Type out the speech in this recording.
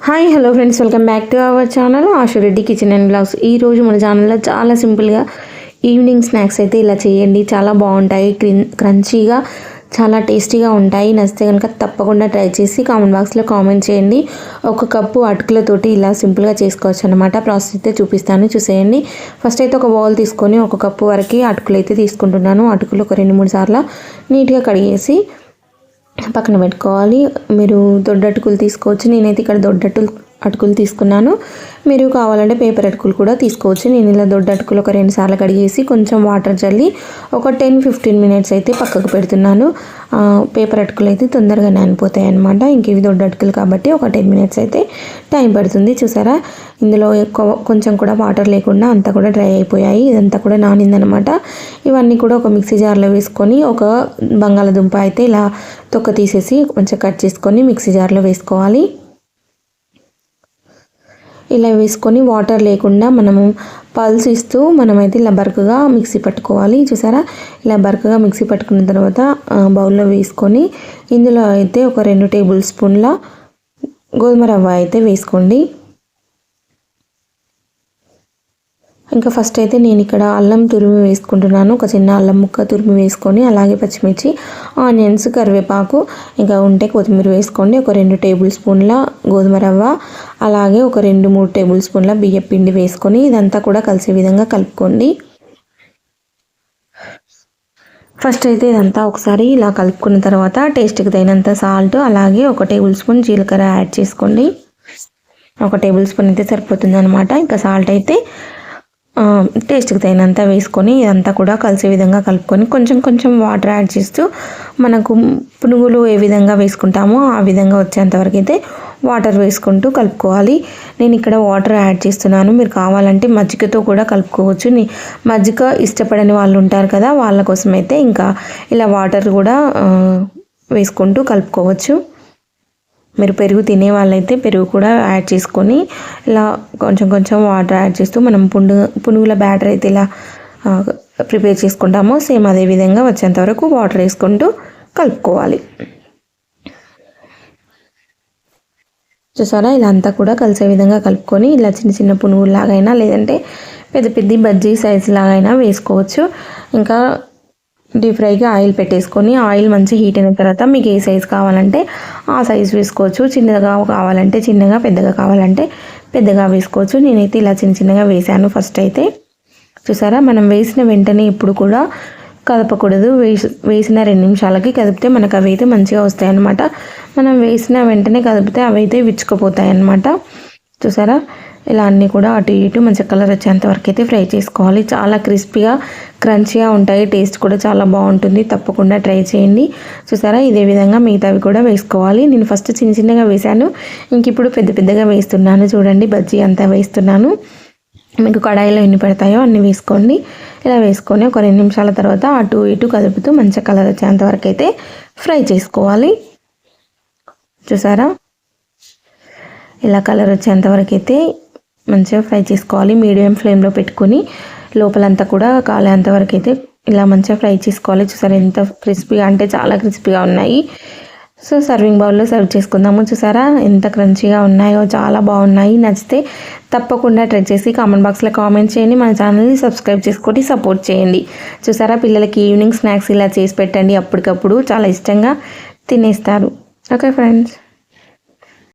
Hi hello friends welcome back to our channel Ashu Reddy kitchen and blogs ఈరోజు మన ఛానల్లో చాలా సింపుల్గా ఈవినింగ్ స్నాక్స్ అయితే ఇలా చేయండి. చాలా బాగుంటాయి క్రిన్ క్రంచీగా చాలా టేస్టీగా ఉంటాయి. నచ్చితే కనుక తప్పకుండా ట్రై చేసి కామెంట్ బాక్స్లో కామెంట్ చేయండి. ఒక కప్పు అటుకులతోటి ఇలా సింపుల్గా చేసుకోవచ్చు అనమాట ప్రాసెస్ అయితే చూపిస్తాను చూసేయండి. ఫస్ట్ అయితే ఒక బౌల్ తీసుకొని ఒక కప్పు వరకు అటుకులు అయితే తీసుకుంటున్నాను. అటుకులు ఒక రెండు మూడు సార్లు నీట్గా కడిగేసి పక్కన పెట్టుకోవాలి. మీరు దొడ్డట్టుకులు తీసుకోవచ్చు. నేనైతే ఇక్కడ దొడ్డట్టులు అటుకులు తీసుకున్నాను. మీరు కావాలంటే పేపర్ అటుకులు కూడా తీసుకోవచ్చు. నేను ఇలా దొడ్డ అటుకులు ఒక రెండు సార్లు కడిగేసి కొంచెం వాటర్ చల్లి ఒక టెన్ ఫిఫ్టీన్ మినిట్స్ అయితే పక్కకు పెడుతున్నాను. పేపర్ అటుకులు అయితే తొందరగా నానిపోతాయి అనమాట ఇంక ఇవి దొడ్డ అటుకులు కాబట్టి ఒక టెన్ మినిట్స్ అయితే టైం పడుతుంది. చూసారా? ఇందులో ఎక్కువ కొంచెం కూడా వాటర్ లేకుండా అంతా కూడా డ్రై అయిపోయాయి. ఇదంతా కూడా నానిందనమాట ఇవన్నీ కూడా ఒక మిక్సీ జార్లో వేసుకొని ఒక బంగాళదుంప అయితే ఇలా తొక్క తీసేసి కొంచెం కట్ చేసుకొని మిక్సీ జార్లో వేసుకోవాలి. ఇలా వేసుకొని వాటర్ లేకుండా మనము పల్స్ ఇస్తూ మనమైతే ఇలా బరకగా మిక్సీ పట్టుకోవాలి. చూసారా? ఇలా బరకగా మిక్సీ పట్టుకున్న తర్వాత బౌల్లో వేసుకొని ఇందులో అయితే ఒక రెండు టేబుల్ స్పూన్ల గోధుమ రవ్వ అయితే వేసుకోండి. ఇంకా ఫస్ట్ అయితే నేను ఇక్కడ అల్లం తురిమి వేసుకుంటున్నాను. ఒక చిన్న అల్లం ముక్క తురిమి వేసుకొని అలాగే పచ్చిమిర్చి ఆనియన్స్ కరివేపాకు ఇంకా ఉంటే కొత్తిమీర వేసుకోండి. ఒక రెండు టేబుల్ స్పూన్ల గోధుమ రవ్వ అలాగే ఒక రెండు మూడు టేబుల్ స్పూన్ల బియ్య పిండి వేసుకొని ఇదంతా కూడా కలిసే విధంగా కలుపుకోండి. ఫస్ట్ అయితే ఇదంతా ఒకసారి ఇలా కలుపుకున్న తర్వాత టేస్ట్కి తగినంత సాల్ట్ అలాగే ఒక టేబుల్ స్పూన్ జీలకర్ర యాడ్ చేసుకోండి. ఒక టేబుల్ స్పూన్ అయితే సరిపోతుంది అనమాట ఇంకా సాల్ట్ అయితే టేస్ట్కి తగినంత వేసుకొని ఇదంతా కూడా కలిసే విధంగా కలుపుకొని కొంచెం కొంచెం వాటర్ యాడ్ చేస్తూ మనకు పునుగులు ఏ విధంగా వేసుకుంటామో ఆ విధంగా వచ్చేంతవరకు అయితే వాటర్ వేసుకుంటూ కలుపుకోవాలి. నేను ఇక్కడ వాటర్ యాడ్ చేస్తున్నాను. మీరు కావాలంటే మజ్జిగతో కూడా కలుపుకోవచ్చు. మజ్జిగ ఇష్టపడని వాళ్ళు ఉంటారు కదా వాళ్ళ కోసం అయితే ఇంకా ఇలా వాటర్ కూడా వేసుకుంటూ కలుపుకోవచ్చు. మీరు పెరుగు తినే వాళ్ళైతే పెరుగు కూడా యాడ్ చేసుకొని ఇలా కొంచెం కొంచెం వాటర్ యాడ్ చేస్తూ మనం పుండు పునుగుల బ్యాటర్ అయితే ఇలా ప్రిపేర్ చేసుకుంటామో సేమ్ అదే విధంగా వచ్చేంత వరకు వాటర్ వేసుకుంటూ కలుపుకోవాలి. చూసారా? ఇలా అంతా కూడా కలిసే విధంగా కలుపుకొని ఇలా చిన్న చిన్న పునుగులాగైనా లేదంటే పెద్ద పెద్ద బజ్జీ సైజు లాగైనా వేసుకోవచ్చు. ఇంకా డీప్ ఫ్రైకి ఆయిల్ పెట్టేసుకొని ఆయిల్ మంచి హీట్ అయిన తర్వాత మీకు ఏ సైజ్ కావాలంటే ఆ సైజ్ వేసుకోవచ్చు. చిన్నగా కావాలంటే చిన్నగా పెద్దగా కావాలంటే పెద్దగా వేసుకోవచ్చు. నేనైతే ఇలా చిన్న చిన్నగా వేసాను ఫస్ట్ అయితే. చూసారా? మనం వేసిన వెంటనే ఇప్పుడు కూడా కదపకూడదు. వేసి వేసిన రెండు నిమిషాలకి కదిపితే మనకు అవి అయితే మంచిగా వస్తాయి అన్నమాట మనం వేసిన వెంటనే కదిపితే అవి అయితే విచ్చుకుపోతాయి అన్నమాట చూసారా? ఇలా అన్నీ కూడా అటు ఇటు మంచి కలర్ వచ్చేంత వరకు అయితే ఫ్రై చేసుకోవాలి. చాలా క్రిస్పీగా క్రంచీగా ఉంటాయి. టేస్ట్ కూడా చాలా బాగుంటుంది. తప్పకుండా ట్రై చేయండి. చూసారా? ఇదే విధంగా మిగతావి కూడా వేసుకోవాలి. నేను ఫస్ట్ చిన్న చిన్నగా వేశాను. ఇంక ఇప్పుడు పెద్ద పెద్దగా వేస్తున్నాను. చూడండి బజ్జీ అంతా వేస్తున్నాను. మీకు కడాయిలో ఎన్ని పెడతాయో అన్ని వేసుకోండి. ఇలా వేసుకొని ఒక రెండు నిమిషాల తర్వాత అటు ఇటు కదుపుతూ మంచి కలర్ వచ్చేంత వరకు అయితే ఫ్రై చేసుకోవాలి. చూసారా? ఇలా కలర్ వచ్చేంతవరకు అయితే మంచిగా ఫ్రై చేసుకోవాలి. మీడియం ఫ్లేమ్లో పెట్టుకొని లోపలంతా కూడా కాలేంతవరకు అయితే ఇలా మంచిగా ఫ్రై చేసుకోవాలి. చూసారా ఎంత క్రిస్పీగా అంటే చాలా క్రిస్పీగా ఉన్నాయి. సో సర్వింగ్ బౌల్లో సర్వ్ చేసుకుందాము. చూసారా ఎంత క్రంచీగా ఉన్నాయో చాలా బాగున్నాయి. నచ్చితే తప్పకుండా ట్రై చేసి కామెంట్ బాక్స్లో కామెంట్ చేయండి. మన ఛానల్ని సబ్స్క్రైబ్ చేసుకొని సపోర్ట్ చేయండి. చూసారా పిల్లలకి ఈవినింగ్ స్నాక్స్ ఇలా చేసి పెట్టండి. అప్పటికప్పుడు చాలా ఇష్టంగా తినేస్తారు. Okay friends.